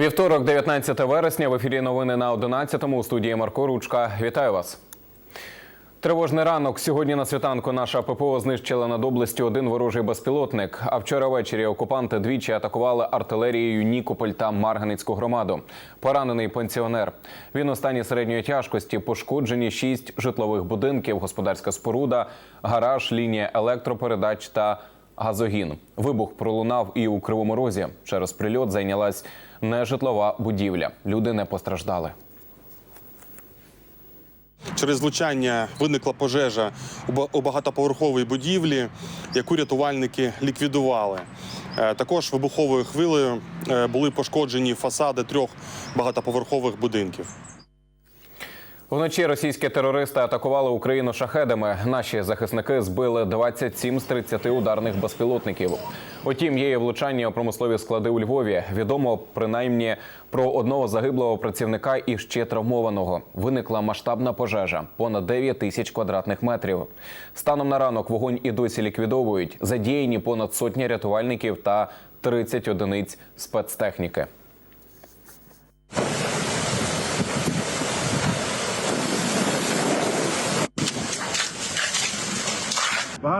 Вівторок, 19 вересня. В ефірі новини на 11-му у студії Марко Ручка. Вітаю вас. Тривожний ранок. Сьогодні на світанку наша ППО знищила над областю один ворожий безпілотник. А вчора ввечері окупанти двічі атакували артилерією Нікополь та Марганицьку громаду. Поранений пенсіонер. Він у стані середньої тяжкості. Пошкоджені шість житлових будинків, господарська споруда, гараж, лінія електропередач та газогін. Вибух пролунав і у Кривому Розі. Через прильот зайнялась нежитлова будівля. Люди не постраждали. Через влучання виникла пожежа у багатоповерховій будівлі, яку рятувальники ліквідували. Е, Також вибуховою хвилею е, були пошкоджені фасади трьох багатоповерхових будинків. Вночі російські терористи атакували Україну шахедами. Наші захисники збили 27 з 30 ударних безпілотників. Утім, є і влучання у промислові склади у Львові. Відомо принаймні про одного загиблого працівника і ще травмованого. Виникла масштабна пожежа понад 9 тисяч квадратних метрів. Станом на ранок вогонь і досі ліквідовують. Задіяні понад сотня рятувальників та 30 одиниць спецтехніки.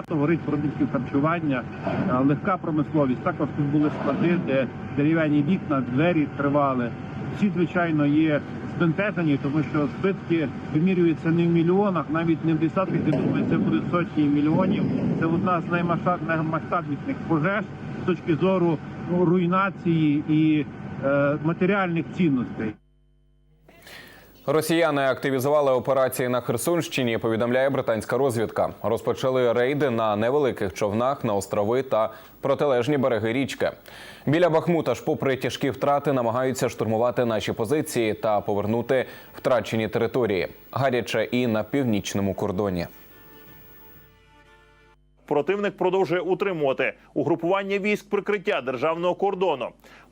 Багато горить продуктів харчування, легка промисловість. Також тут були склади, де дерев'яні вікна, двері тривали. Всі, звичайно, є збентежені, тому що збитки вимірюються не в мільйонах, навіть не в десятках, я думаю, це буде сотні мільйонів. Це одна з наймасштабніших пожеж з точки зору руйнації і е, матеріальних цінностей. Росіяни активізували операції на Херсонщині. Повідомляє британська розвідка. Розпочали рейди на невеликих човнах на острови та протилежні береги річки. Біля Бахмута ж, попри тяжкі втрати, намагаються штурмувати наші позиції та повернути втрачені території. Гаряче і на північному кордоні. Противник продовжує утримувати угрупування військ прикриття державного кордону,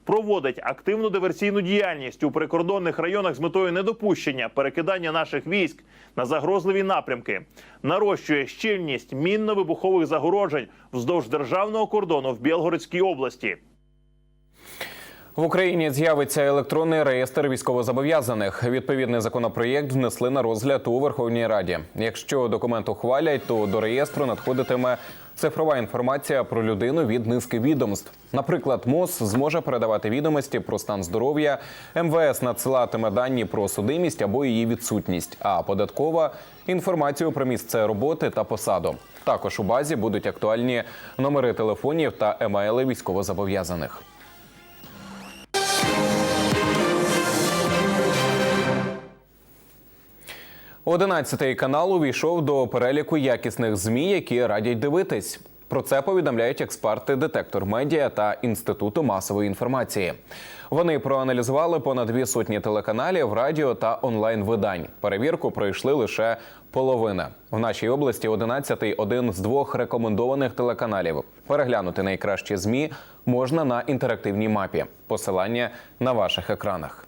проводить активну диверсійну діяльність у прикордонних районах з метою недопущення перекидання наших військ на загрозливі напрямки, нарощує щільність мінно-вибухових загороджень вздовж державного кордону в Білгородській області. В Україні з'явиться електронний реєстр військовозобов'язаних. Відповідний законопроєкт внесли на розгляд у Верховній Раді. Якщо документ ухвалять, то до реєстру надходитиме цифрова інформація про людину від низки відомств. Наприклад, МОЗ зможе передавати відомості про стан здоров'я, МВС надсилатиме дані про судимість або її відсутність, а податкова інформацію про місце роботи та посаду. Також у базі будуть актуальні номери телефонів та емейли військовозобов'язаних. 11 канал увійшов до переліку якісних змі, які радять дивитись. Про це повідомляють експерти детектор медіа та інституту масової інформації. Вони проаналізували понад дві сотні телеканалів, радіо та онлайн видань. Перевірку пройшли лише половина. В нашій області 11-й – один з двох рекомендованих телеканалів. Переглянути найкращі змі можна на інтерактивній мапі. Посилання на ваших екранах.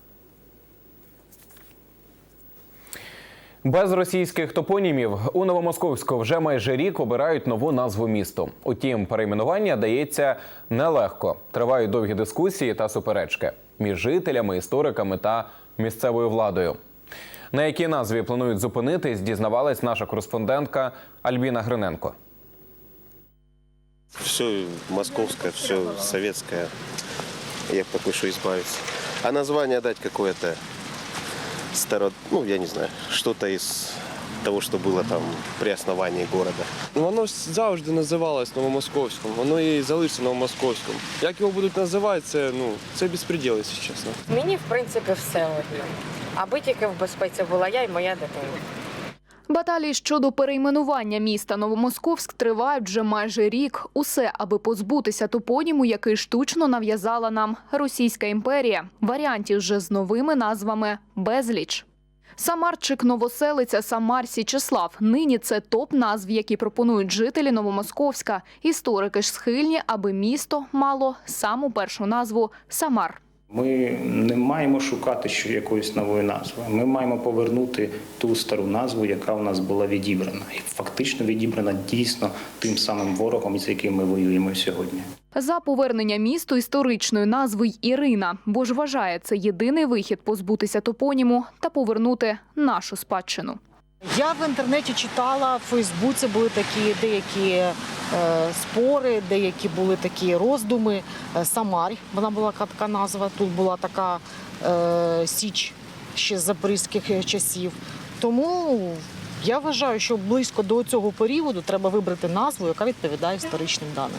Без російських топонімів у Новомосковську вже майже рік обирають нову назву місту. Утім, перейменування дається нелегко. Тривають довгі дискусії та суперечки між жителями, істориками та місцевою владою. На якій назві планують зупинитись, дізнавалась наша кореспондентка Альбіна Гриненко. Все московское, все советское. Я пока что избавиться. А название дать какое-то старо... Ну, я не знаю, что-то из того, что было там при основании города. Ну, Воно завжди називалось Новомосковським, воно і залишиться Новомосковським. Як його будуть називати, це, ну, це безпреділ, якщо чесно. Мені, в принципі, все одно. Аби тільки в безпеці була я і моя дитина. Баталії щодо перейменування міста Новомосковськ тривають вже майже рік. Усе, аби позбутися топоніму, який штучно нав'язала нам Російська імперія. Варіантів вже з новими назвами безліч. Самарчик, Новоселиця, Самар, Січеслав. Нині це топ назв, які пропонують жителі Новомосковська. Історики ж схильні, аби місто мало саму першу назву Самар. Ми не маємо шукати ще якоїсь нової назви. Ми маємо повернути ту стару назву, яка у нас була відібрана, і фактично відібрана дійсно тим самим ворогом, з яким ми воюємо сьогодні. За повернення місту історичної назви Ірина, бо ж вважає це єдиний вихід позбутися топоніму та повернути нашу спадщину. Я в інтернеті читала, в Фейсбуці були такі деякі е, спори, деякі були такі роздуми. Е, Самарь, вона була така назва. Тут була така е, січ ще з запорізьких часів. Тому я вважаю, що близько до цього періоду треба вибрати назву, яка відповідає історичним даним.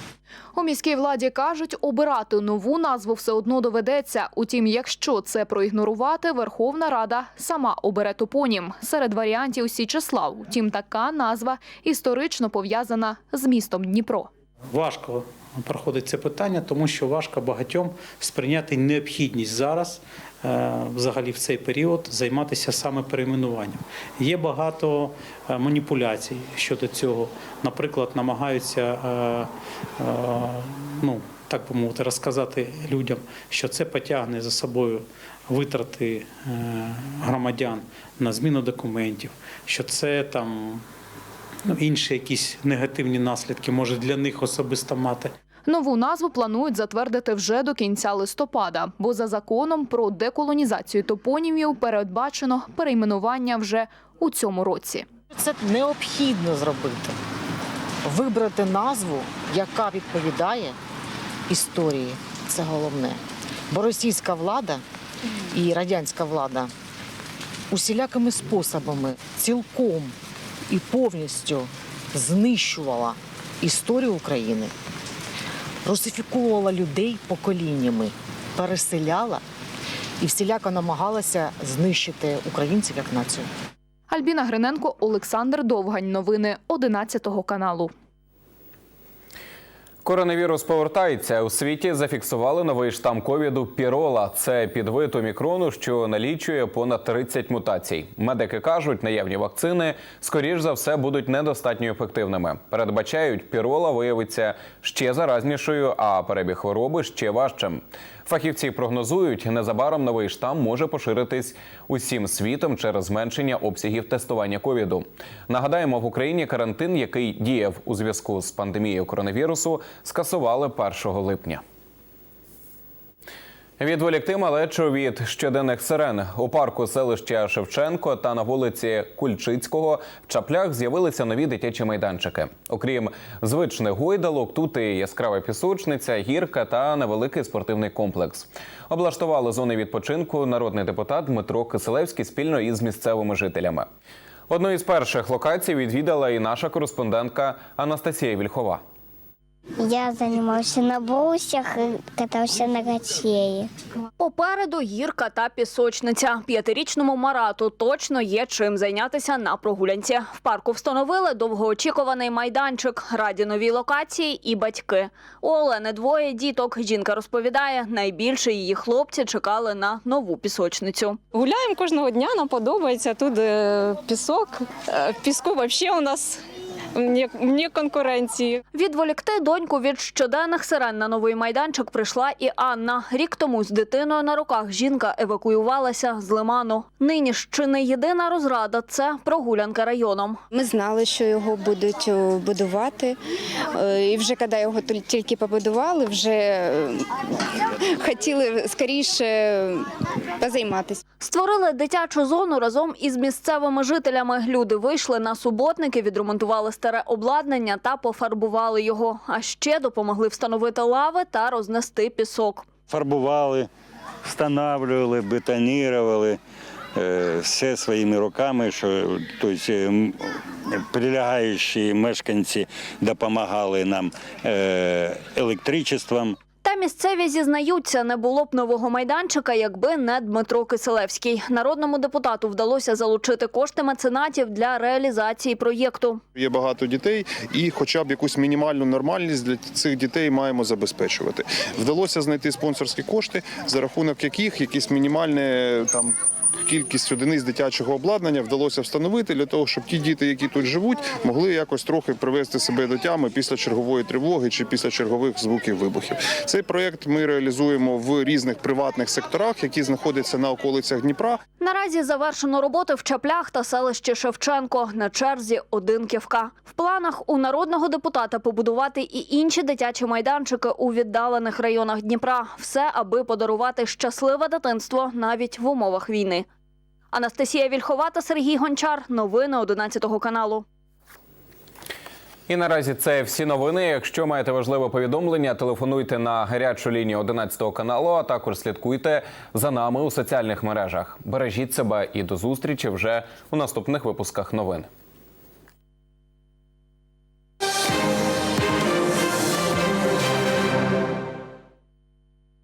У міській владі кажуть, обирати нову назву все одно доведеться. Утім, якщо це проігнорувати, Верховна Рада сама обере топонім. Серед варіантів Січеслав. Утім, така назва історично пов'язана з містом Дніпро. Важко проходить це питання, тому що важко багатьом сприйняти необхідність зараз, е, взагалі в цей період, займатися саме перейменуванням. Є багато е, маніпуляцій щодо цього. Наприклад, намагаються, е, ну так би мовити, розказати людям, що це потягне за собою витрати громадян на зміну документів, що це там інші якісь негативні наслідки може для них особисто мати. Нову назву планують затвердити вже до кінця листопада, бо за законом про деколонізацію топонімів передбачено перейменування вже у цьому році. Це необхідно зробити. Вибрати назву, яка відповідає історії. Це головне. Бо російська влада і радянська влада усілякими способами цілком і повністю знищувала історію України, русифікувала людей поколіннями, переселяла і всіляко намагалася знищити українців як націю. Альбіна Гриненко, Олександр Довгань. Новини 11 каналу. Коронавірус повертається у світі. Зафіксували новий штам ковіду Пірола. Це підвид омікрону, що налічує понад 30 мутацій. Медики кажуть, наявні вакцини скоріш за все будуть недостатньо ефективними. Передбачають, пірола виявиться ще заразнішою, а перебіг хвороби ще важчим. Фахівці прогнозують, незабаром новий штам може поширитись усім світом через зменшення обсягів тестування ковіду. Нагадаємо, в Україні карантин, який діяв у зв'язку з пандемією коронавірусу, скасували 1 липня. Відволікти малечу від щоденних сирен у парку селища Шевченко та на вулиці Кульчицького в чаплях з'явилися нові дитячі майданчики. Окрім звичних гойдалок, тут і яскрава пісочниця, гірка та невеликий спортивний комплекс. Облаштували зони відпочинку народний депутат Дмитро Киселевський спільно із місцевими жителями. Одну із перших локацій відвідала і наша кореспондентка Анастасія Вільхова. Я займався на бусях і катався на качелі. Попереду гірка та пісочниця. П'ятирічному Марату точно є чим зайнятися на прогулянці. В парку встановили довгоочікуваний майданчик, раді новій локації і батьки. У Олени двоє діток. Жінка розповідає, найбільше її хлопці чекали на нову пісочницю. Гуляємо кожного дня, нам подобається тут е, пісок. Е, піску взагалі у нас ні, ні конкуренції. Відволікти доньку від щоденних сирен на новий майданчик прийшла і Анна. Рік тому з дитиною на руках жінка евакуювалася з лиману. Нині ж чи не єдина розрада це прогулянка районом. Ми знали, що його будуть е, будувати. Е, І вже коли його тільки- тільки побудували, вже е, хотіли скоріше позайматися. Створили дитячу зону разом із місцевими жителями. Люди вийшли на суботники, відремонтували старе обладнання та пофарбували його. А ще допомогли встановити лави та рознести пісок. фарбували, встановлювали, бетонували е, все своїми руками, що тобто, е, прилягаючі мешканці допомагали нам е, електричеством. Місцеві зізнаються, не було б нового майданчика, якби не Дмитро Киселевський. Народному депутату вдалося залучити кошти меценатів для реалізації проєкту. Є багато дітей, і хоча б якусь мінімальну нормальність для цих дітей маємо забезпечувати. Вдалося знайти спонсорські кошти, за рахунок яких якісь мінімальні там. Кількість одиниць дитячого обладнання вдалося встановити для того, щоб ті діти, які тут живуть, могли якось трохи привести себе до тями після чергової тривоги чи після чергових звуків вибухів. Цей проєкт ми реалізуємо в різних приватних секторах, які знаходяться на околицях Дніпра. Наразі завершено роботи в Чаплях та селищі Шевченко. На черзі Одинківка. В планах у народного депутата побудувати і інші дитячі майданчики у віддалених районах Дніпра. Все, аби подарувати щасливе дитинство навіть в умовах війни. Анастасія Вільхова та Сергій Гончар. Новини 11 каналу. І наразі це всі новини. Якщо маєте важливе повідомлення, телефонуйте на гарячу лінію 11 каналу, а також слідкуйте за нами у соціальних мережах. Бережіть себе і до зустрічі вже у наступних випусках новин.